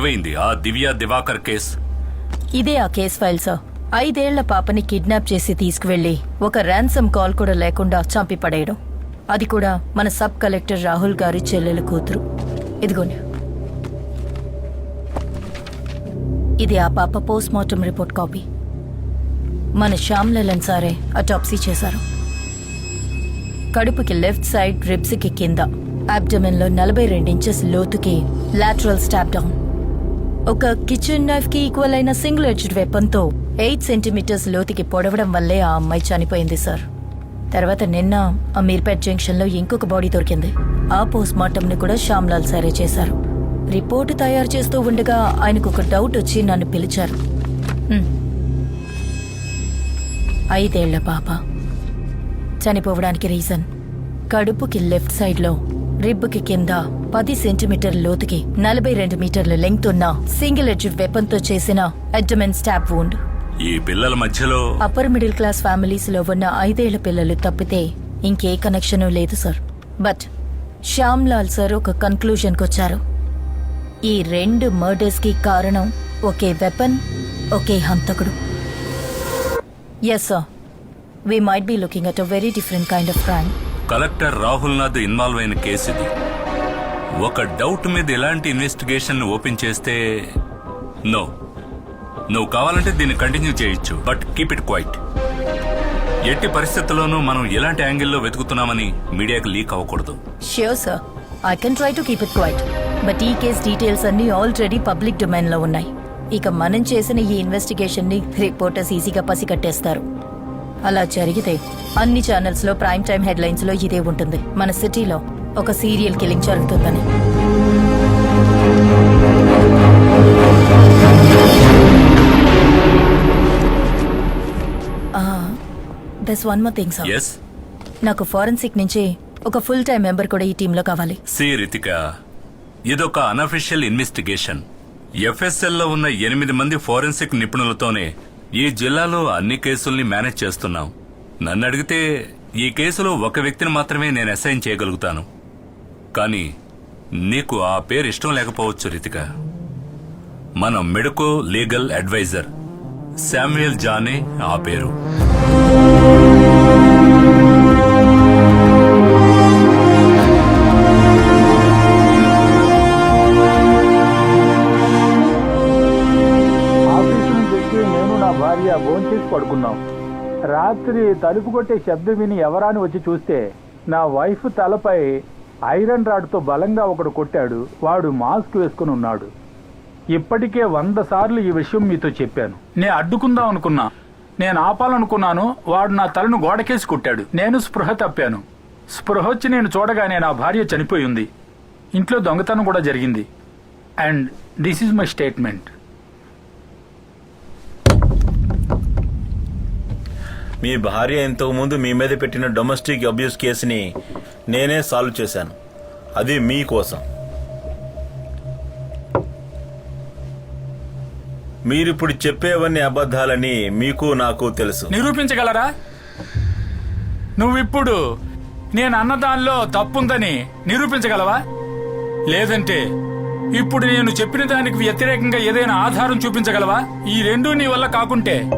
ఏవైంది ఆ దివ్య దివాకర్ కేస్? ఇదే ఆ కేస్ ఫైల్ సార్. ఐదేళ్ళ పాపని కిడ్నాప్ చేసి తీసుకువెళ్ళి ఒక ర్యాన్సమ్ కాల్ కూడా లేకుండా చంపి పడేయడం అది కూడా మన సబ్ కలెక్టర్ రాహుల్ గారి చెల్లెల కూతురు. ఇదిగోని ఇది ఆ పాప పోస్ట్ మార్టం రిపోర్ట్ కాపీ. మన శ్యామ్ లలన్ సారే అటాప్సీ చేశారు. కడుపుకి లెఫ్ట్ సైడ్ రిబ్స్కి కింద. అబ్డమెన్లో నలభై రెండు ఇంచెస్ లోతుకి లాటరల్ స్టాప్ డౌన్ ఒక కిచెన్ నైఫ్కి ఈక్వల్ అయిన సింగిల్ ఎడ్జ్డ్ వెపన్తో ఎయిట్ సెంటీమీటర్స్ లోతుకి పొడవడం వల్లే ఆ అమ్మాయి చనిపోయింది సార్ తర్వాత నిన్న అమీర్పేట్ జంక్షన్లో ఇంకొక బాడీ దొరికింది. ఆ పోస్ట్ మార్టం ని కూడా శ్యామ్లాల్ సారే చేశారు. రిపోర్టు తయారు చేస్తూ ఉండగా ఆయనకు ఒక డౌట్ వచ్చి నన్ను పిలిచారు. ఐదేళ్ళ పాప. చనిపోవడానికి రీజన్ కడుపుకి లెఫ్ట్ సైడ్లో రిబ్బుకి కింద పది సెంటీమీటర్ లోతుకి నలభై రెండు మీటర్ల లెంగ్త్ ఉన్న సింగిల్ ఎడ్జ్ వెపన్తో చేసిన అడ్డమెన్ స్టాప్ వూండ్ ఈ పిల్లల మధ్యలో అప్పర్ మిడిల్ క్లాస్ ఫ్యామిలీస్లో ఉన్న ఐదేళ్ళ పిల్లలు తప్పితే ఇంకే కనెక్షను లేదు sir but Shyam Lal sir ఒక కన్క్లూజన్ వచ్చారు. ఈ రెండు మర్డర్స్కి కారణం ఒకే వెపన్ ఒకే హంతకుడు. Yes sir we might be looking at a very different kind of crime collector Rahul Nath involve అయిన కేసు ఇది ఒక డౌట్ మీద ఎలాంటి ఇన్వెస్టిగేషన్ ఓపెన్ చేస్తే నో. నువ్వు కావాలంటే దీన్ని కంటిన్యూ చేయొచ్చు బట్ కీప్ ఇట్ క్వైట్. ఎట్టి పరిస్థితుల్లోనూ మనం ఎలాంటి యాంగిల్లో వెతుకుతున్నామని మీడియాకి లీక్ అవ్వకూడదు. Sure sir I can try to keep it quiet but ఈ కేస్ డీటెయిల్స్ అన్ని ఆల్రెడీ పబ్లిక్ డొమైన్లో ఉన్నాయి. ఇక మనం చేసిన ఈ ఇన్వెస్టిగేషన్ని రిపోర్టర్స్ ఈజీగా పసిగట్టేస్తారు. అలా జరిగితే అన్ని ఛానల్స్లో ప్రైమ్ టైం హెడ్లైన్స్లో ఇదే ఉంటుంది. మన సిటీలో ఒక సీరియల్ కిల్లింగ్ జరుగుతుందని. Thus one more thing sir yes నాకు ఫారెన్సిక్ నుంచి ఒక ఫుల్ టైం మెంబర్ కూడా ఈ టీంలో కావాలి. సి రితిక ఇదొక అనఫిషియల్ ఇన్వెస్టిగేషన్ ఎఫ్ఎస్ఎల్లో ఉన్న ఎనిమిది మంది ఫోరెన్సిక్ నిపుణులతోనే ఈ జిల్లాలో అన్ని కేసుల్ని మేనేజ్ చేస్తున్నాం. నన్ను అడిగితే ఈ కేసులో ఒక వ్యక్తిని మాత్రమే నేను అసైన్ చేయగలుగుతాను. కానీ నీకు ఆ పేరు ఇష్టం లేకపోవచ్చు రితిక. మన మెడికో లీగల్ అడ్వైజర్ శామ్యుయల్ జానే ఆ పేరు. భార్య భోంచేసి పడుకున్నాం. రాత్రి తలుపు కొట్టే శబ్దం విని ఎవరాని వచ్చి చూస్తే నా వైఫ్ తలపై ఐరన్ రాడ్తో బలంగా ఒకడు కొట్టాడు. వాడు మాస్క్ వేసుకుని ఉన్నాడు. ఇప్పటికే వంద సార్లు ఈ విషయం మీతో చెప్పాను. నేను అడ్డుకుందాం అనుకున్నా. నేను ఆపాలనుకున్నాను. వాడు నా తలను గోడకేసి కొట్టాడు. నేను స్పృహ తప్పాను. స్పృహ వచ్చి నేను చూడగానే నా భార్య చనిపోయింది ఇంట్లో దొంగతనం కూడా జరిగింది. And this is my statement. మీ భార్య ఇంతకు ముందు మీ మీద పెట్టిన డొమెస్టిక్ అబ్యూస్ కేసుని నేనే సాల్వ్ చేశాను. అది మీకోసం మీరిప్పుడు చెప్పేవన్నీ అబద్ధాలని మీకు నాకు తెలుసు. నిరూపించగలరా? నువ్విప్పుడు నేను అన్నదానిలో తప్పుందని నిరూపించగలవా? లేదంటే ఇప్పుడు నేను చెప్పిన దానికి వ్యతిరేకంగా ఏదైనా ఆధారం చూపించగలవా? ఈ రెండూ నీ వల్ల కాకుంటే.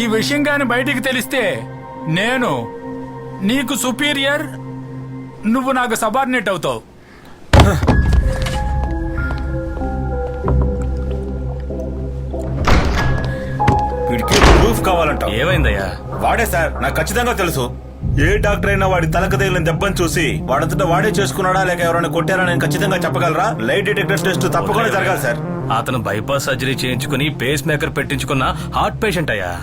ఈ విషయం గాని బయటికి తెలిస్తే నేను నీకు సుపీరియర్ నువ్వు నాకు సబార్డినేట్ అవుతావు. వీడికి ప్రూఫ్ కావాలంట ఏమైందయ్యా? వాడే సార్ నాకు ఖచ్చితంగా తెలుసు. ఏ డాక్టర్ అయినా వాడి తలకు తగిలిన దెబ్బను చూసి వాడంతటా వాడే చేసుకున్నాడా లేక ఎవరైనా కొట్టారా నేను ఖచ్చితంగా చెప్పగలరా? లైట్ డిటెక్టర్ టెస్ట్ తప్పకుండా జరగాలి సార్. అతను బైపాస్ సర్జరీ చేయించుకుని పేస్ మేకర్ పెట్టించుకున్న హార్ట్ పేషెంట్ అయ్యా.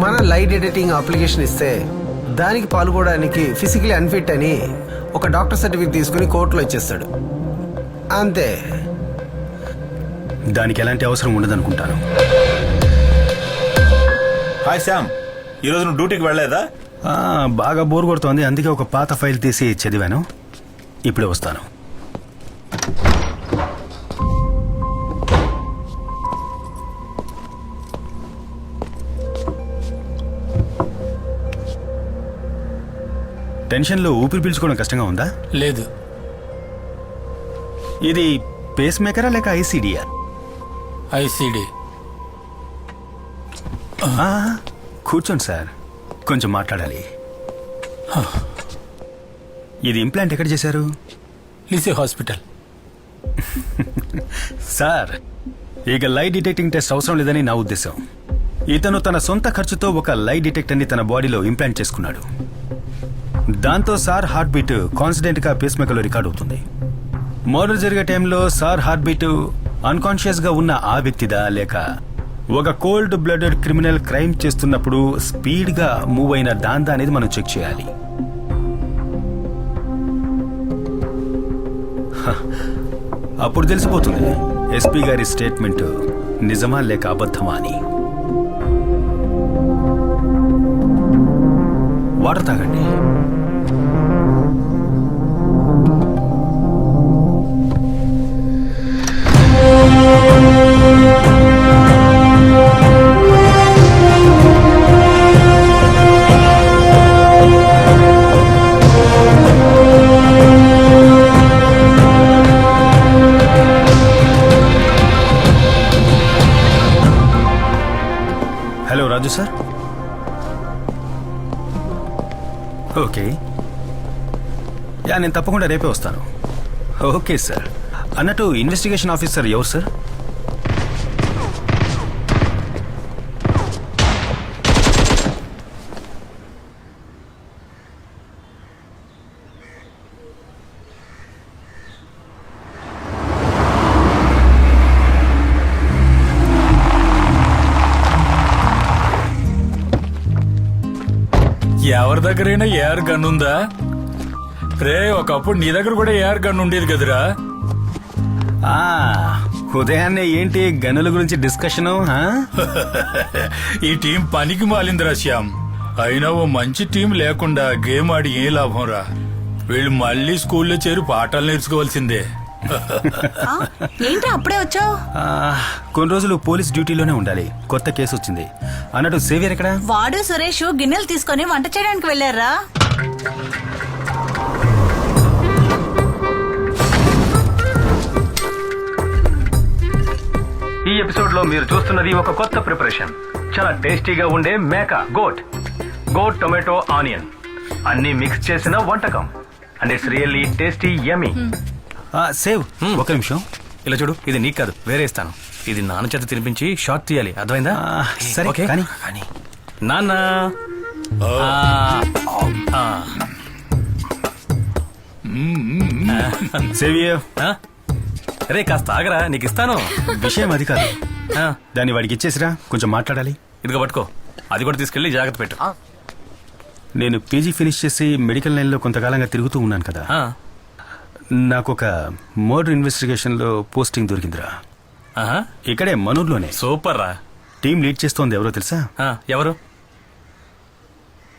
మన లైట్ ఎడిటింగ్ అప్లికేషన్ ఇస్తే దానికి పాల్గొనడానికి ఫిజికలీ అన్ఫిట్ అని ఒక డాక్టర్ సర్టిఫికేట్ తీసుకుని కోర్టులో ఇచ్చేస్తాడు. అంతే. దానికి ఎలాంటి అవసరం ఉండదనుకుంటాను. హాయ్ శ్యామ్ ఈరోజు నువ్వు డ్యూటీకి వెళ్ళలేదా? ఆ, బాగా బోర్ కొడుతోంది. అందుకే ఒక పాత ఫైల్ తీసి చదివాను. ఇప్పుడే వస్తాను. టెన్షన్లో ఊపిరి పీల్చుకోవడం కష్టంగా ఉందా? లేదు. ఇది పేస్ మేకరా లేక ఐసీడియా ఐసిడి కూర్చోండి సార్. కొంచెం మాట్లాడాలి. ఇది ఇంప్లాంట్ ఎక్కడ చేశారు? లిసే హాస్పిటల్. సార్ ఇక లై డిటెక్టింగ్ టెస్ట్ అవసరం లేదని నా ఉద్దేశం. ఇతను తన సొంత ఖర్చుతో ఒక లై డిటెక్టర్ని తన బాడీలో ఇంప్లాంట్ చేసుకున్నాడు. దాంతో సార్ హార్ట్ బీట్ కాన్స్టెంట్గా పేస్ మేకర్లో రికార్డ్ అవుతుంది. మర్డర్ జరిగే టైంలో సార్ హార్ట్ బీట్ అన్కాన్షియస్గా ఉన్న ఆ వ్యక్తిదా లేక ఒక కోల్డ్ బ్లడెడ్ క్రిమినల్ క్రైమ్ చేస్తున్నప్పుడు స్పీడ్గా మూవ్ అయిన దాందా అనేది మనం చెక్ చేయాలి. అప్పుడు తెలిసిపోతుంది. ఎస్పీ గారి స్టేట్మెంట్ నిజమా లేక అబద్ధమా అని. వాటర్ తాగండి. రాజు సార్. ఓకే. యా నేను తప్పకుండా రేపే వస్తాను. Okay sir. అన్నట్టు ఇన్వెస్టిగేషన్ ఆఫీసర్ ఎవరు సార్? ఎవరి దగ్గరైనా ఏఆర్ గన్ ఉందా? రే ఒకప్పుడు నీ దగ్గర కూడా ఏఆర్ గన్ ఉండేది కదరా? ఆ, ఉదయాన్నే ఏంటి గనుల గురించి డిస్కషను ఆ? ఈ టీం పనికి మాలిందిరా శ్యామ్. అయినా ఓ మంచి టీం లేకుండా గేమ్ ఆడి ఏ లాభం రా వీళ్ళు మళ్ళీ స్కూల్లో చేరి పాఠాలు నేర్చుకోవాల్సిందే. ఏంటి అప్పుడే వచ్చావు? కొన్ని రోజులు పోలీస్ డ్యూటీలోనే ఉండాలి. కొత్త కేసు వచ్చింది. అన్నట్టు సేవియర్ ఎక్కడ? వాడు సురేష్ గిన్నెలు తీసుకొని వంట చేయడానికి వెళ్ళారా? ఈ ఎపిసోడ్లో మీరు చూస్తున్నది ఒక కొత్త ప్రిపరేషన్. చాలా టేస్టీగా ఉండే మేక గోట్. Goat tomato onion. అన్ని మిక్స్ చేసిన వంటకం. And it's really tasty yummy save. ఒక నిమిషం. ఇలా చూడు ఇది నీకు కాదు వేరే ఇస్తాను ఇది నాన్న చేత తినిపించి షార్ట్ తీయాలి. అర్థమైందా? సరే, ఓకే. కానీ. నాన్న. సేవియర్? రే కాస్త ఆగరా నీకు ఇస్తాను. విషయం అది కాదు. ఆ, దాన్ని వాడికి ఇచ్చేసిరా కొంచెం మాట్లాడాలి. ఇదిగో పట్టుకో అది కూడా తీసుకెళ్ళి జాగ్రత్త పెట్టు. నేను పీజీ ఫినిష్ చేసి మెడికల్ లైన్లో కొంతకాలంగా తిరుగుతూ ఉన్నాను కదా. ఆ, నాకు ఒక మర్డర్ ఇన్వెస్టిగేషన్లో పోస్టింగ్ దొరికిందిరా. ఆహా, ఇక్కడే మనూర్లోనే. సూపర్ రా. టీం లీడ్ చేస్తోంది ఎవరో తెలుసా? ఆ, ఎవరు?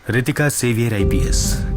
Ritika Xavier IPS.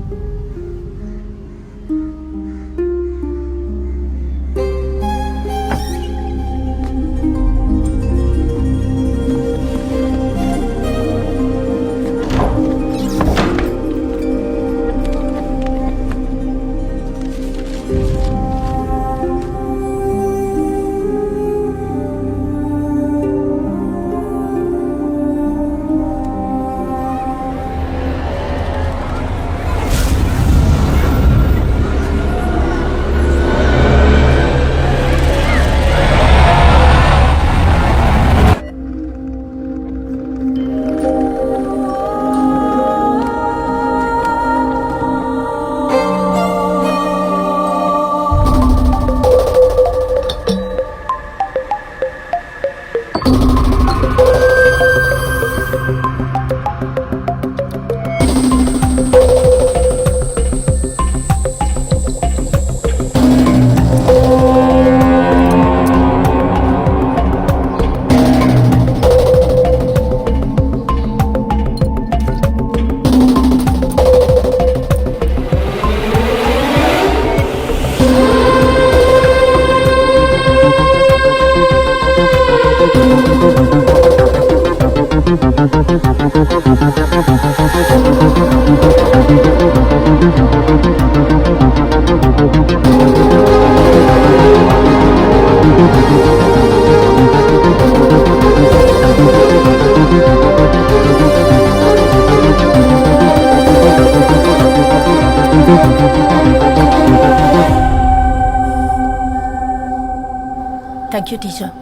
Thank you teacher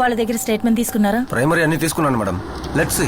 వాళ్ళ దగ్గర స్టేట్మెంట్ తీసుకున్నారా? ప్రైమరీ అన్ని తీసుకున్నాను మేడం లెట్స్ సీ